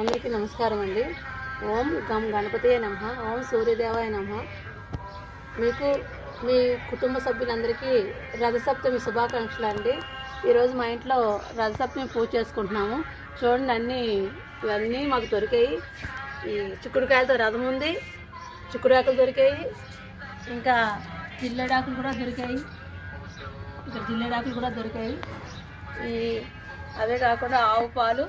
అందరికీ నమస్కారం అండి. ఓం గం గణపతియే నమ ఓం సూర్యదేవాయ నమ. మీకు మీ కుటుంబ సభ్యులందరికీ రథసప్తమి శుభాకాంక్షలు అండి. ఈరోజు మా ఇంట్లో రథసప్తమి పూజ చేసుకుంటున్నాము. చూడండి అన్నీ ఇవన్నీ మాకు దొరికాయి. ఈ చిక్కుడుకాయలతో రథం ఉంది. చిక్కుడుకాయలు దొరికాయి. ఇంకా జిల్లెడాకులు కూడా దొరికాయి. ఇక్కడ జిల్లెడాకులు కూడా దొరికాయి. ఈ అవే కాకుండా ఆవు పాలు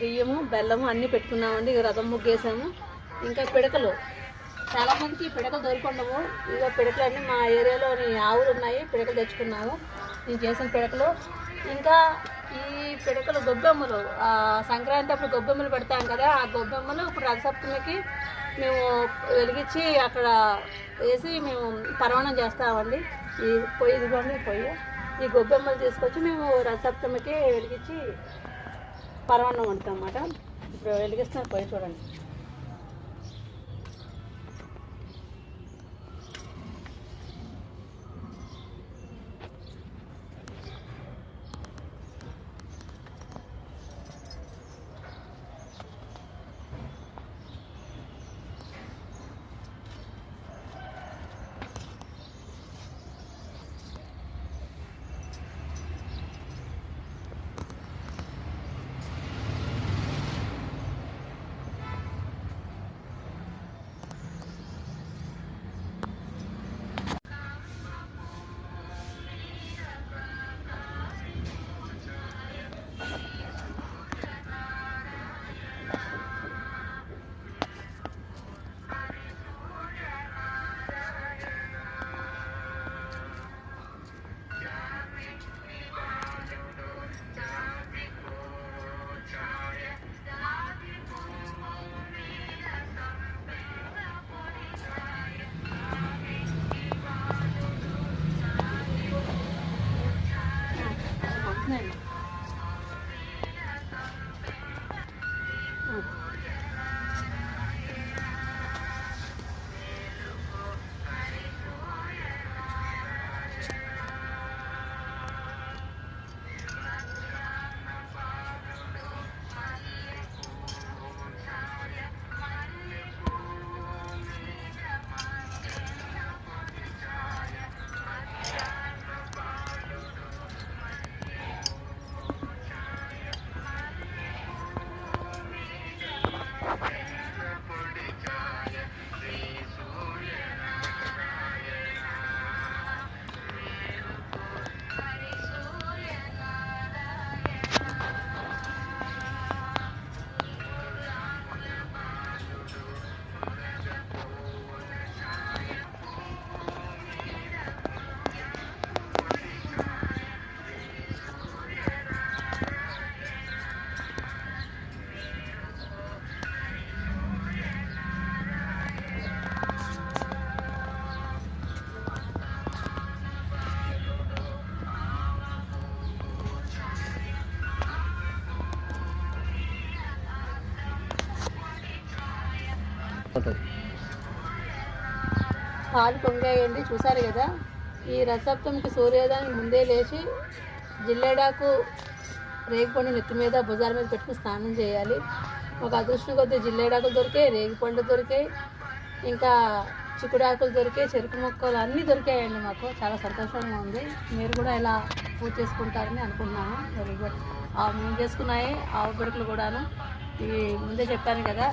బియ్యము బెల్లము అన్నీ పెట్టుకున్నామండి. ఇక రథం ముగ్గేసాము. ఇంకా పిడకలు. చాలా మందికి పిడకలు దొరికొండము ఇక పిడకలు అన్నీ మా ఏరియాలోని ఆవులు ఉన్నాయి. పిడకలు తెచ్చుకున్నాము. నేను చేసిన పిడకలు. ఇంకా ఈ పిడకలు గొబ్బెమ్మలు. సంక్రాంతి అప్పుడు గొబ్బెమ్మలు పెడతాం కదా ఆ గొబ్బెమ్మలు ఇప్పుడు రథసప్తమికి మేము వెలిగించి అక్కడ వేసి మేము పరవణం చేస్తామండి. ఈ పొయ్యి ఇదిగోండి పొయ్యి. ఈ గొబ్బెమ్మలు తీసుకొచ్చి మేము రథసప్తమికి వెలిగించి పరమాన్నం వండుతాం అన్నమాట. ఇప్పుడు వెలిగిస్తున్నారు పోయి చూడండి. పాలు పొంగాయండి చూసారు కదా? ఈ రసప్తంకి సూర్యోదయానికి ముందే లేచి జిల్లేడాకు రేగిపండు నెత్తి మీద భుజాల మీద పెట్టుకుని స్నానం చేయాలి. ఒక అదృష్టం కొద్దీ జిల్లేడాకులు దొరికాయి రేగిపండు దొరికాయి ఇంకా చిక్కుడాకులు దొరికాయి చెరుకు మొక్కలు అన్నీ దొరికాయండి మాకు. చాలా సంతోషంగా ఉంది. మీరు కూడా ఇలా పూజ చేసుకుంటారని అనుకున్నాము వెరీ గుడ్ మేము చేసుకున్నాయి ఆవు పిడకలు కూడాను. ఇవి ముందే చెప్పాను కదా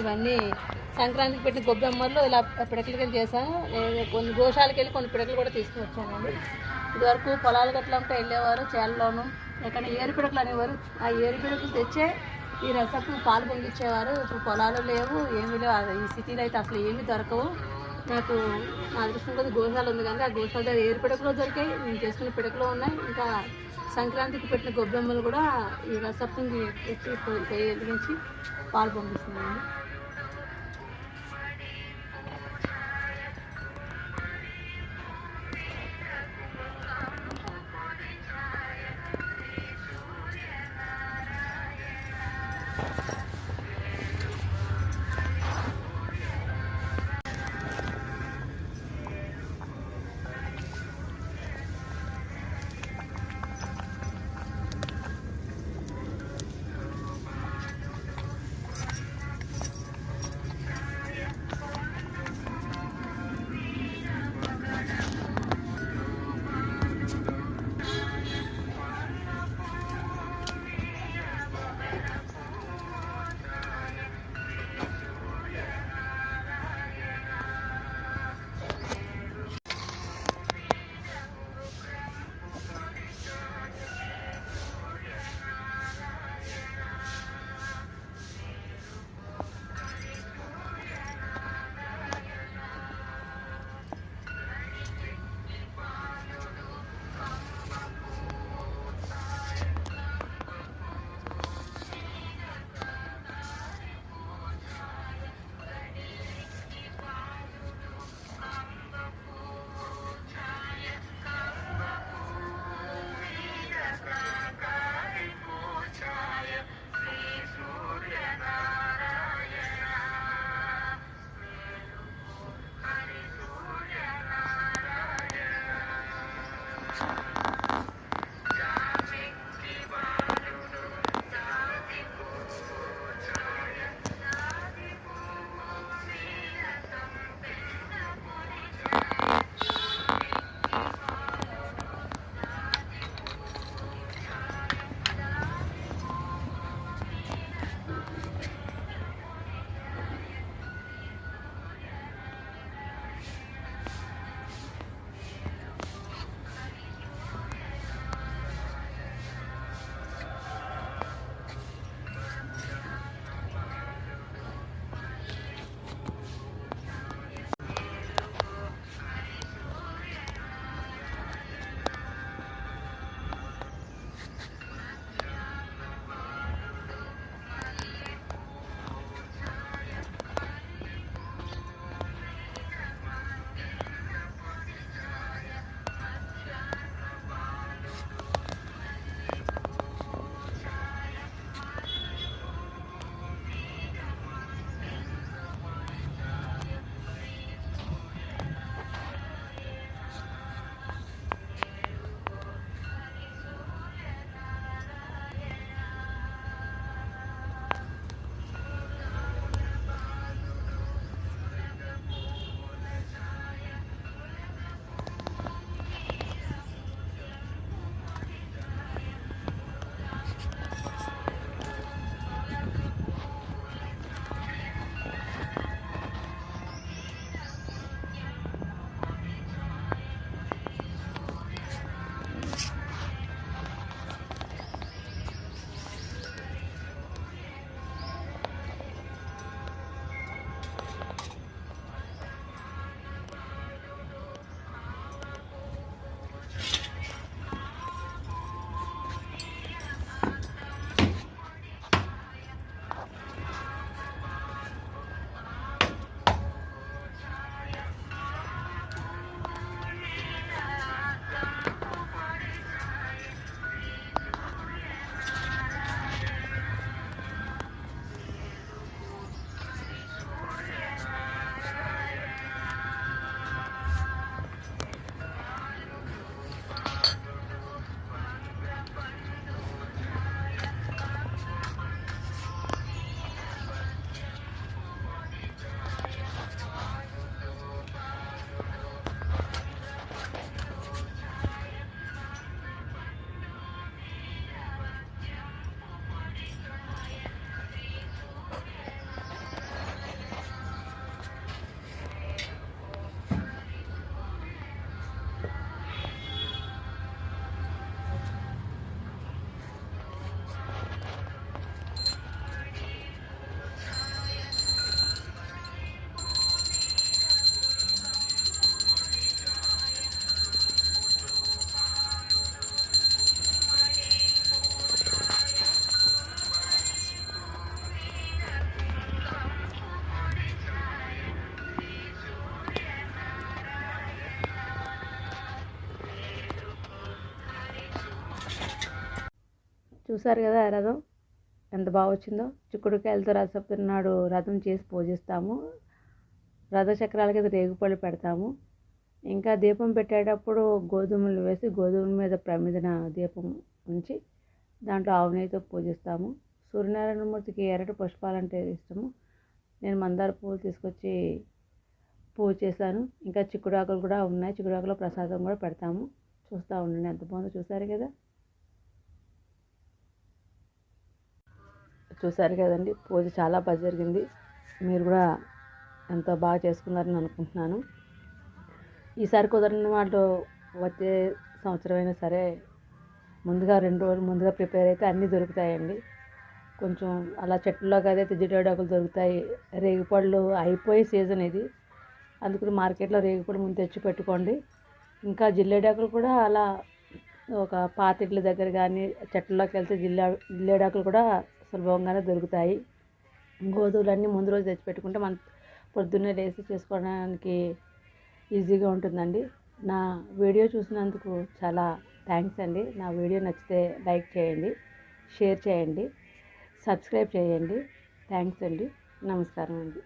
ఇవన్నీ సంక్రాంతికి పెట్టిన గొబ్బెమ్మల్లో ఇలా పిడకలు చేశాను. కొన్ని గోశాలకు వెళ్ళి కొన్ని పిడకలు కూడా తీసుకువచ్చానండి ఇదివరకు పొలాలు గట్ల వెళ్ళేవారు చేలలోను ఎక్కడ ఏరు పిడకలు అనేవారు. ఆ ఏరు పిడకలు తెచ్చే ఈ రసపు పాలు పొంగిచ్చేవారు. ఇప్పుడు పొలాలు లేవు ఏమీ లేవు. ఈ సిటీలో అయితే అసలు ఏమీ దొరకవు. నాకు నా అదృష్టం కొద్ది గోశాల ఉంది కనుక ఆ గోశాల దగ్గర ఏరు పిడకలు దొరికాయి. నేను చేసుకున్న పిడకలు ఉన్నాయి. ఇంకా సంక్రాంతికి పెట్టిన గొబ్బెమ్మలు కూడా ఈ రసప్తుంది పెట్టి వెలిగించి పాలు పంపిస్తున్నాను చూసారు కదా ఆ రథం? ఎంత బాగా వచ్చిందో. చిక్కుడుకాయలతో రథసప్తమి నాడు రథం చేసి పూజిస్తాము. రథచక్రాల కింద రేగుపళ్ళు పెడతాము. ఇంకా దీపం పెట్టేటప్పుడు గోధుమలు వేసి గోధుమల మీద ప్రమిదన దీపం ఉంచి దాంట్లో ఆవు నెయ్యితో పూజిస్తాము. సూర్యనారాయణమూర్తికి ఎర్రటి పుష్పాలంటే ఇష్టము. నేను మందార పువ్వులు తీసుకొచ్చి పూజ చేశాను. ఇంకా చిక్కుడాకులు కూడా ఉన్నాయి. చిక్కుడాకులో ప్రసాదం కూడా పెడతాము. చూస్తూ ఉండండి. ఎంత బాగుందో చూసారు కదా? చూసారు కదండి. పూజ చాలా బాగా జరిగింది. మీరు కూడా ఎంతో బాగా చేసుకున్నారని అనుకుంటున్నాను. ఈసారి కుదరని వాళ్ళు వచ్చే సంవత్సరం అయినా సరే ముందుగా రెండు రోజులు ముందుగా ప్రిపేర్ అయితే అన్నీ దొరుకుతాయండి. కొంచెం అలా చెట్లలో అయితే తిజిటాకులు దొరుకుతాయి. రేగిపళ్ళు అయిపోయే సీజన్ ఇది. అందుకని మార్కెట్లో రేగిపళ్ళు ముందు తెచ్చి పెట్టుకోండి. ఇంకా జిల్లేడాకులు కూడా అలా ఒక పాతిట్ల దగ్గర కానీ చెట్లలోకి వెళ్తే జిల్లా జిల్లేడాకులు కూడా సులభంగానే దొరుకుతాయి. గోధుమలన్నీ ముందు రోజు తెచ్చిపెట్టుకుంటే మనం పొద్దున్నే లేసి చేసుకోవడానికి ఈజీగా ఉంటుందండి. నా వీడియో చూసినందుకు చాలా థ్యాంక్స్ అండి. నా వీడియో నచ్చితే లైక్ చేయండి షేర్ చేయండి సబ్స్క్రైబ్ చేయండి. థ్యాంక్స్ అండి. నమస్కారం అండి.